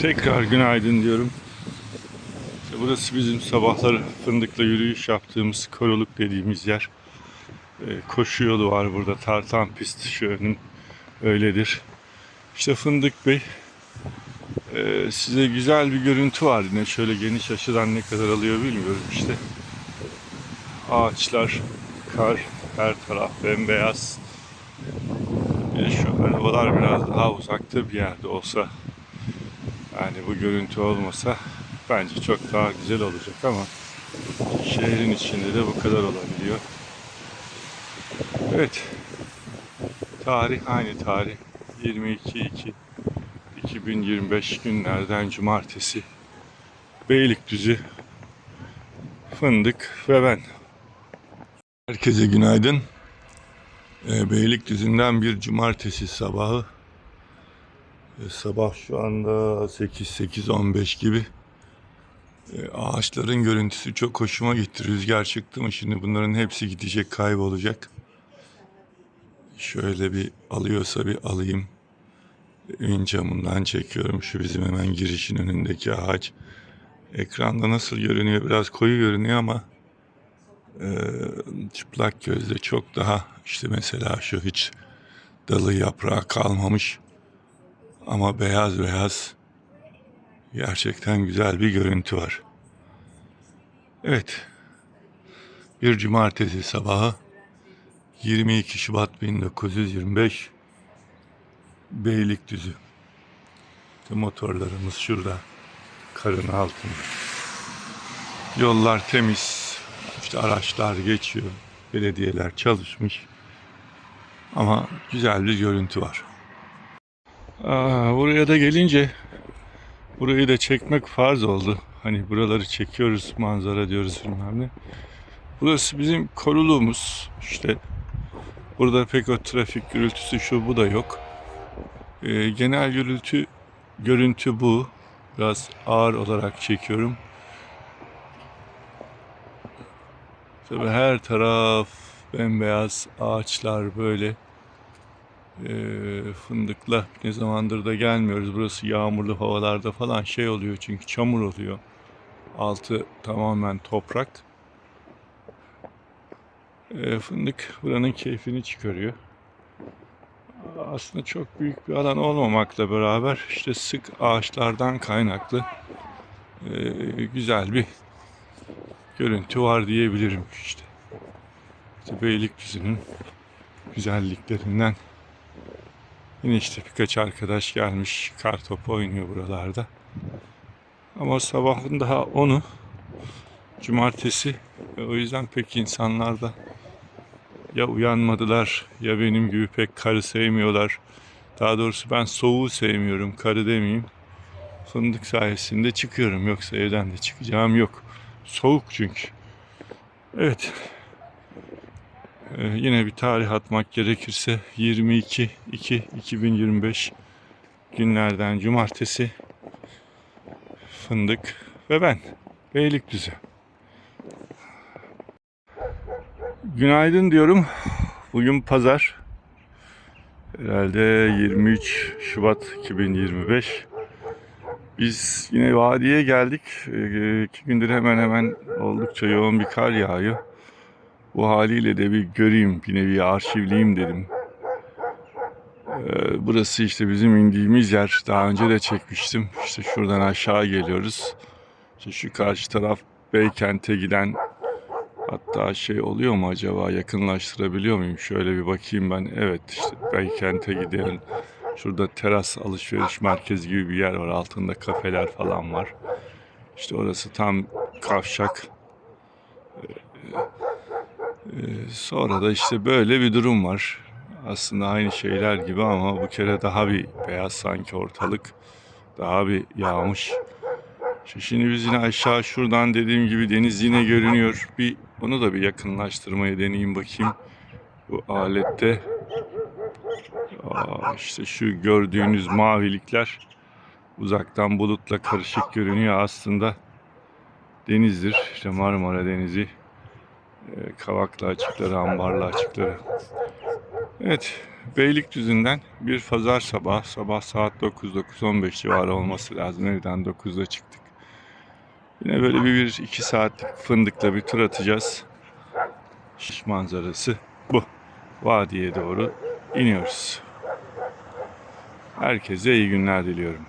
Tekrar günaydın diyorum. İşte burası bizim sabahları fındıkla yürüyüş yaptığımız koruluk dediğimiz yer. Ee, koşu yolu var burada. Tartan pist şu önün öyledir. İşte Fındık Bey ee, size güzel bir görüntü var yine şöyle geniş açıdan ne kadar alıyor bilmiyorum işte. Ağaçlar, kar, her taraf bembeyaz. De şu arabalar biraz daha uzakta bir yerde olsa yani bu görüntü olmasa bence çok daha güzel olacak ama şehrin içinde de bu kadar olabiliyor. Evet. Tarih aynı tarih. 22 2 2025 günlerden cumartesi. Beylikdüzü Fındık ve ben. Herkese günaydın. Ee, Beylikdüzü'nden bir cumartesi sabahı. Ee, sabah şu anda 8-8-15 gibi. Ee, ağaçların görüntüsü çok hoşuma gitti. Rüzgar çıktı mı şimdi bunların hepsi gidecek kaybolacak. Şöyle bir alıyorsa bir alayım. Ön camından çekiyorum şu bizim hemen girişin önündeki ağaç. Ekranda nasıl görünüyor biraz koyu görünüyor ama e, çıplak gözle çok daha işte mesela şu hiç dalı yaprağı kalmamış ama beyaz beyaz gerçekten güzel bir görüntü var. Evet bir cumartesi sabahı 22 Şubat 1925 Beylikdüzü. İşte motorlarımız şurada. Karın altında. Yollar temiz. İşte araçlar geçiyor. Belediyeler çalışmış. Ama güzel bir görüntü var. Aa, buraya da gelince burayı da çekmek farz oldu. Hani buraları çekiyoruz, manzara diyoruz bilmem ne. Burası bizim koruluğumuz. İşte burada pek o trafik gürültüsü şu bu da yok. Ee, genel gürültü görüntü bu. Biraz ağır olarak çekiyorum. Tabii her taraf bembeyaz ağaçlar böyle. Ee, fındıkla ne zamandır da gelmiyoruz. Burası yağmurlu havalarda falan şey oluyor çünkü çamur oluyor. Altı tamamen toprak. Ee, fındık buranın keyfini çıkarıyor aslında çok büyük bir alan olmamakla beraber işte sık ağaçlardan kaynaklı e, güzel bir görüntü var diyebilirim işte. İşte Beylikdüzü'nün güzelliklerinden yine işte birkaç arkadaş gelmiş kar topu oynuyor buralarda. Ama sabahın daha onu cumartesi ve o yüzden pek insanlar da ya uyanmadılar ya benim gibi pek karı sevmiyorlar. Daha doğrusu ben soğuğu sevmiyorum, karı demeyeyim. Fındık sayesinde çıkıyorum yoksa evden de çıkacağım yok. Soğuk çünkü. Evet. Ee, yine bir tarih atmak gerekirse 22 2 2025 günlerden cumartesi Fındık ve ben Beylikdüzü. Günaydın diyorum. Bugün pazar. Herhalde 23 Şubat 2025. Biz yine vadiye geldik. Ee, iki gündür hemen hemen oldukça yoğun bir kar yağıyor. Bu haliyle de bir göreyim, bir nevi arşivleyeyim dedim. Ee, burası işte bizim indiğimiz yer. Daha önce de çekmiştim. İşte şuradan aşağı geliyoruz. İşte şu karşı taraf Beykent'e giden Hatta şey oluyor mu acaba yakınlaştırabiliyor muyum? Şöyle bir bakayım ben. Evet işte Beykent'e giden şurada teras alışveriş merkezi gibi bir yer var. Altında kafeler falan var. İşte orası tam kavşak. Ee, sonra da işte böyle bir durum var. Aslında aynı şeyler gibi ama bu kere daha bir beyaz sanki ortalık. Daha bir yağmış. Şimdi biz yine aşağı şuradan dediğim gibi deniz yine görünüyor. Bir onu da bir yakınlaştırmaya deneyeyim bakayım. Bu alette Aa, işte şu gördüğünüz mavilikler uzaktan bulutla karışık görünüyor aslında denizdir. İşte Marmara Denizi, Kavaklı açıkları, Ambarlı açıkları. Evet, Beylikdüzü'nden bir pazar sabah, sabah saat 9-9-15 civarı olması lazım. Evden 9'da çıktık. Yine böyle bir, bir iki saatlik fındıkla bir tur atacağız. Şiş manzarası bu. Vadiye doğru iniyoruz. Herkese iyi günler diliyorum.